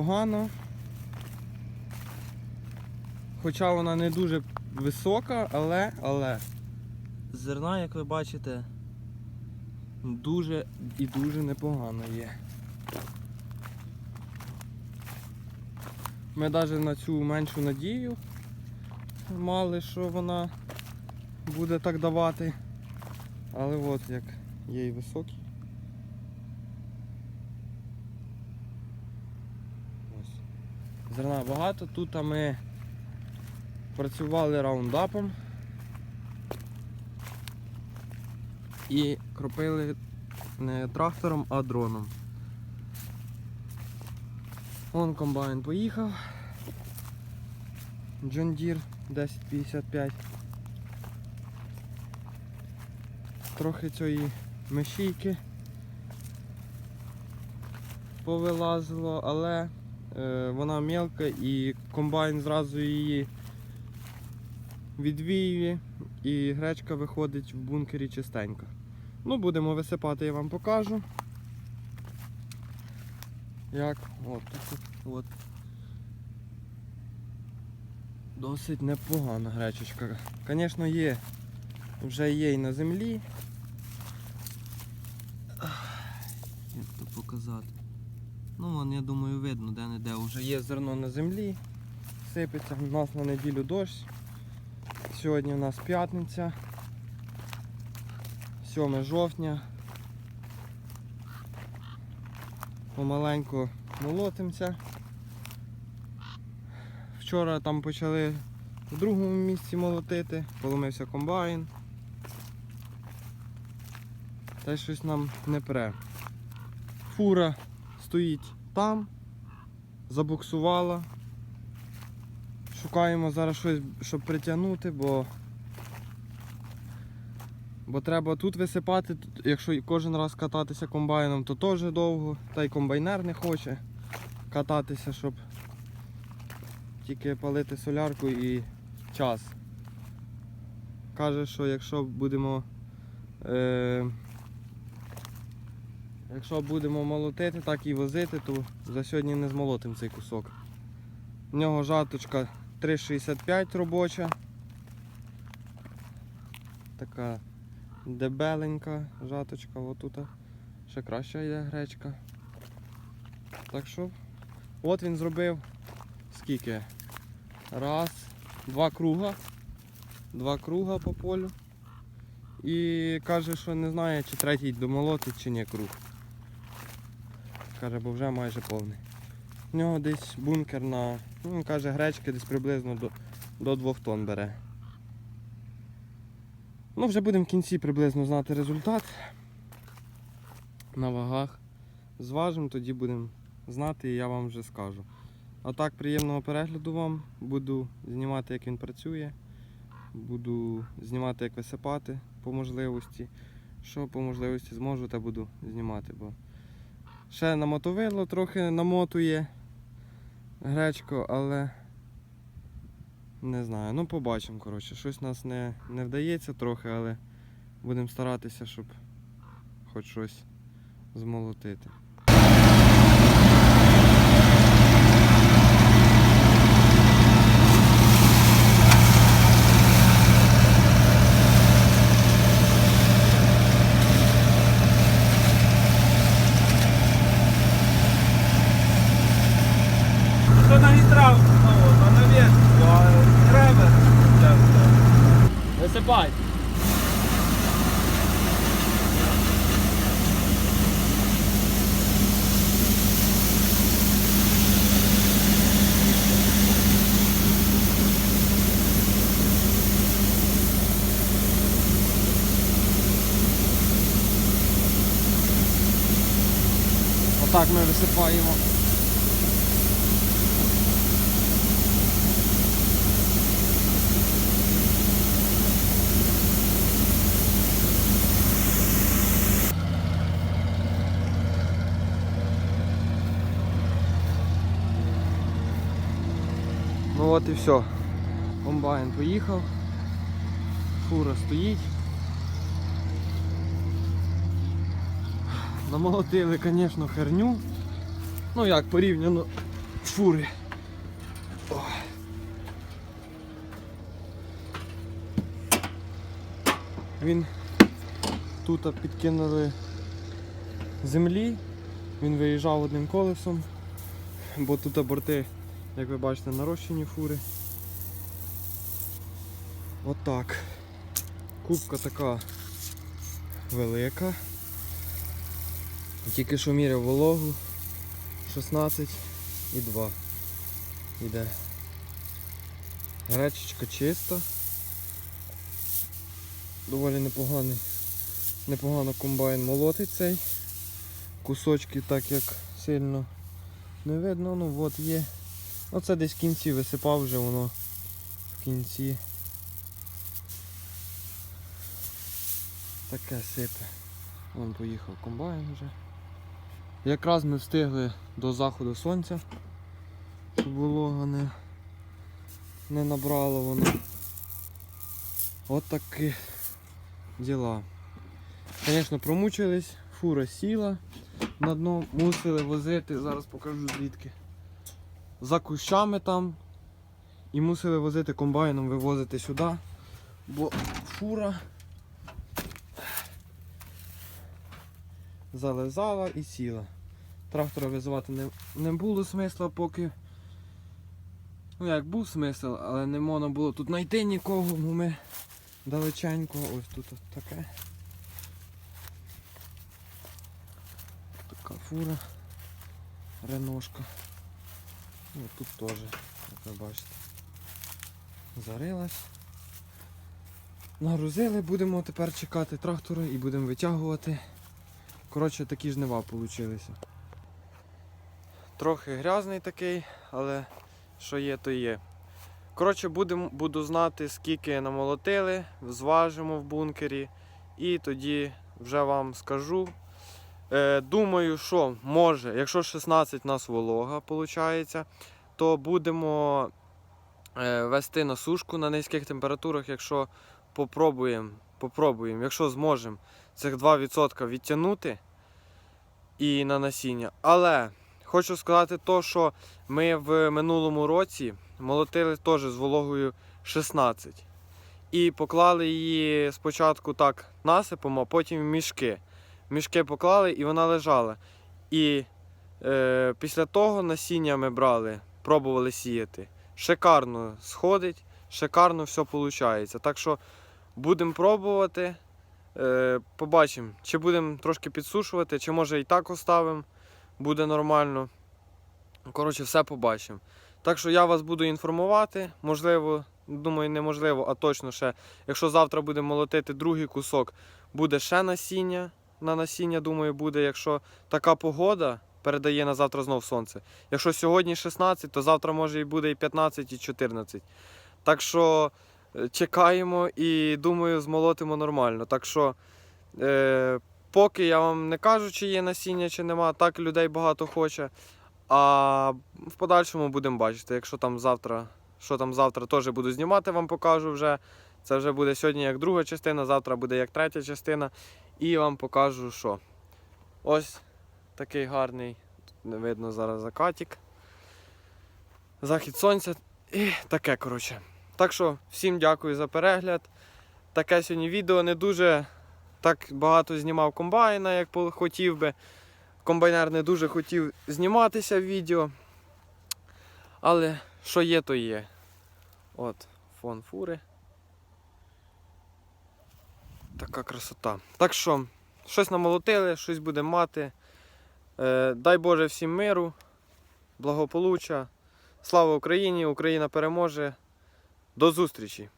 непогано. Хоча вона не дуже висока, але, але зерна, як ви бачите, дуже і дуже непогано є. Ми навіть на цю меншу надію мали, що вона буде так давати. Але от як є і високі. Зерна багато. Тут ми працювали раундапом і кропили не трактором, а дроном. Вон комбайн поїхав. John Deere 1055. Трохи цієї мешійки повилазило, але вона мелка і комбайн зразу її відвіює і гречка виходить в бункері чистенько. Ну, будемо висипати, я вам покажу. Як? От, от. Досить непогана гречечка. Звісно, є. Вже є і на землі. Як то показати? Ну, вон, я думаю, видно, де не де. Вже є зерно на землі. Сипеться. У нас на неділю дощ. Сьогодні у нас п'ятниця. 7 жовтня. Помаленьку молотимося. Вчора там почали в другому місці молотити, поломився комбайн. Та й щось нам не пре. Фура стоїть там, забуксувала. Шукаємо зараз щось, щоб притягнути, бо, бо треба тут висипати, якщо кожен раз кататися комбайном, то теж довго, та й комбайнер не хоче кататися, щоб тільки палити солярку і час. Каже, що якщо будемо. Е, якщо будемо молотити, так і возити, то за сьогодні не змолотимо цей кусок. В нього жаточка 3,65 робоча. Така дебеленька жаточка, отут ще краща йде гречка. Так що, от він зробив скільки? Раз, два круга. Два круга по полю. І каже, що не знає, чи третій домолотить, чи ні круг. Каже, бо вже майже повний. У нього десь бункер на, ну, каже, гречки десь приблизно до, до 2 тонн бере. Ну, вже будемо в кінці приблизно знати результат. На вагах. Зважимо, тоді будемо знати і я вам вже скажу. А так, приємного перегляду вам. Буду знімати, як він працює. Буду знімати, як висипати по можливості. Що по можливості зможу, та буду знімати. Бо ще намотовило, трохи намотує гречко, але не знаю. Ну побачимо, коротше. Щось нас не, не вдається трохи, але будемо старатися, щоб хоч щось змолотити. Na wierzchu, a krewet często. Висипай! Отак ми висипаємо. От і все. Комбайн поїхав. Фура стоїть. Намолотили, звісно, херню. Ну як порівняно фури. Він тут підкинули землі, він виїжджав одним колесом, бо тут борти, як ви бачите, нарощені фури. Отак. Кубка така велика. Тільки що міряв вологу 16 і 2 іде. Гречечка чиста. Доволі непоганий. Непогано комбайн молотить цей. Кусочки так як сильно не видно, ну от є. Оце десь в кінці висипав вже воно в кінці. Таке сипе. Вон поїхав комбайн вже. Якраз ми встигли до заходу сонця, щоб волога не, не набрало воно. От діла. Звісно, промучились, фура сіла на дно, мусили возити, зараз покажу звідки. За кущами там. І мусили возити комбайном, вивозити сюди, бо фура залезала і сіла. Трактора визивати не, не було смисла, поки. Ну як був смисл, але не можна було тут знайти нікого, бо ми далеченько. Ось тут от таке. Така фура. Реношка. Ну, тут теж, як ви бачите. Зарилась. Нагрузили, будемо тепер чекати трактора і будемо витягувати. Коротше, такі жнива получилися. Трохи грязний такий, але що є, то є. Коротше, будем, буду знати, скільки намолотили, зважимо в бункері і тоді вже вам скажу. Е, думаю, що може, якщо 16 у нас волога виходить, то будемо е, вести на сушку на низьких температурах, якщо попробуємо, попробуємо, якщо зможемо цих 2% відтягнути і на насіння. Але хочу сказати то, що ми в минулому році молотили теж з вологою 16. І поклали її спочатку так насипом, а потім в мішки. Мішки поклали і вона лежала. І е, після того насіння ми брали, пробували сіяти. Шикарно сходить, шикарно все виходить. Так що будемо пробувати. Е, побачимо, чи будемо трошки підсушувати, чи може і так оставимо, буде нормально. Коротше, все побачимо. Так що я вас буду інформувати, можливо, думаю, неможливо, а точно ще. Якщо завтра будемо молотити другий кусок, буде ще насіння. На насіння, думаю, буде, якщо така погода передає на завтра знов сонце. Якщо сьогодні 16, то завтра може і буде і 15, і 14. Так що е, чекаємо і думаю, змолотимо нормально. Так що, е, поки я вам не кажу, чи є насіння, чи нема, так людей багато хоче. А в подальшому будемо бачити, якщо там завтра, що там завтра теж буду знімати, вам покажу вже. Це вже буде сьогодні як друга частина, завтра буде як третя частина. І вам покажу, що. Ось такий гарний, не видно зараз закатик. Захід сонця. І таке, коротше. Так що всім дякую за перегляд. Таке сьогодні відео не дуже так багато знімав комбайна, як хотів би. Комбайнер не дуже хотів зніматися в відео. Але що є, то є. От, фон фури. Така красота. Так що, щось намолотили, щось буде мати. Е, дай Боже всім миру, благополуччя. Слава Україні! Україна переможе. До зустрічі!